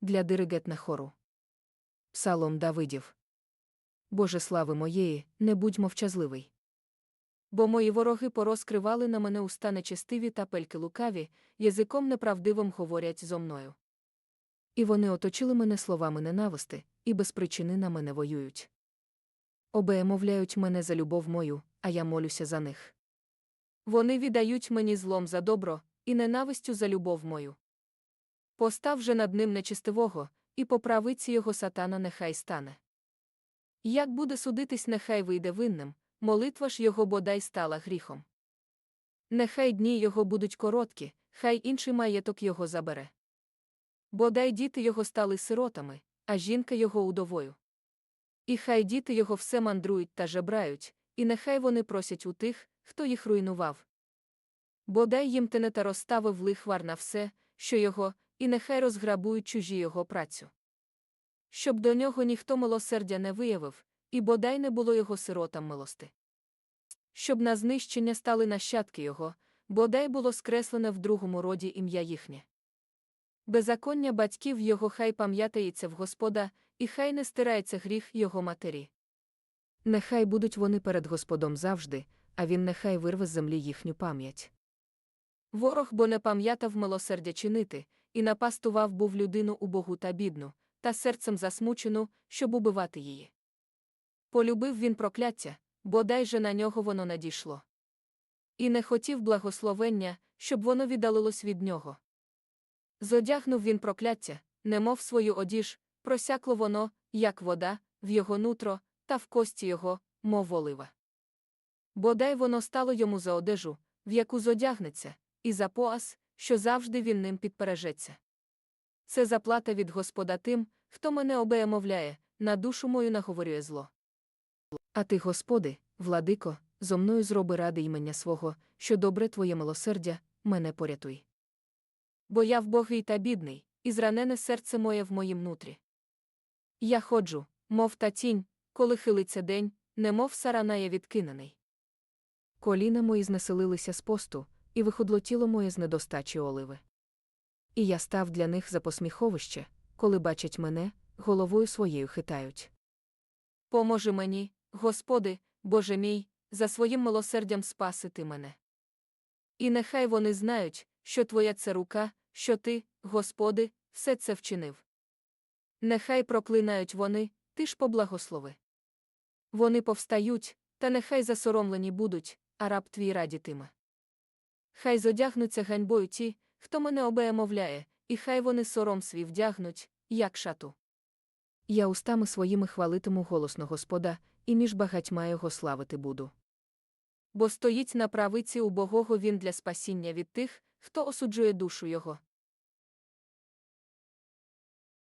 для диригетна хору. Псалом Давидів. Боже слави моєї, не будь мовчазливий. Бо мої вороги порозкривали на мене уста нечестиві та пельки лукаві, язиком неправдивим говорять зо мною. І вони оточили мене словами ненависти, і без причини на мене воюють. Обеє мовляють мене за любов мою, а я молюся за них. Вони віддають мені злом за добро, і ненавистю за любов мою. Постав же над ним нечистивого, і по правиці його сатана нехай стане. Як буде судитись, нехай вийде винним, молитва ж його бодай стала гріхом. Нехай дні його будуть короткі, хай інший маєток його забере. Бодай діти його стали сиротами, а жінка його удовою. І хай діти його все мандрують та жебрають, і нехай вони просять у тих, хто їх руйнував. Бодай їм тенета розставив лихвар на все, що його, і нехай розграбують чужі його працю. Щоб до нього ніхто милосердя не виявив, і бодай не було його сиротам милости. Щоб на знищення стали нащадки його, бодай було скреслене в другому роді ім'я їхнє. Беззаконня батьків його хай пам'ятається в Господа, і хай не стирається гріх його матері. Нехай будуть вони перед Господом завжди, а він нехай вирве з землі їхню пам'ять. Ворог бо не пам'ятав милосердя чинити, і напастував був людину убогу та бідну, та серцем засмучену, щоб убивати її. Полюбив він прокляття, бодай же на нього воно надійшло. І не хотів благословення, щоб воно віддалилось від нього. Зодягнув він прокляття, немов свою одіж, просякло воно, як вода, в його нутро, та в кості його, мов олива. Бодай воно стало йому за одежу, в яку зодягнеться, і за пояс, що завжди він ним підпережеться. Це заплата від Господа тим, хто мене обеємовляє, на душу мою наговорює зло. А ти, Господи, владико, зо мною зроби ради імення свого, що добре твоє милосердя, мене порятуй. Бо я вбогий та бідний, і зранене серце моє в моїм нутрі. Я ходжу, мов та тінь, коли хилиться день, немов саранає відкинений. Коліна мої знеселилися з посту, і виходло тіло моє з недостачі оливи. І я став для них за посміховище, коли бачать мене, головою своєю хитають. Поможи мені, Господи, Боже мій, за своїм милосердям спасити мене. І нехай вони знають, що Твоя це рука, що Ти, Господи, все це вчинив. Нехай проклинають вони, Ти ж поблагослови. Вони повстають, та нехай засоромлені будуть, а раб твій радітиме. Хай зодягнуться ганьбою ті, хто мене обеємовляє, і хай вони сором свій вдягнуть, як шату. Я устами своїми хвалитиму голосно Господа, і між багатьма його славити буду. Бо стоїть на правиці убогого він для спасіння від тих, хто осуджує душу його.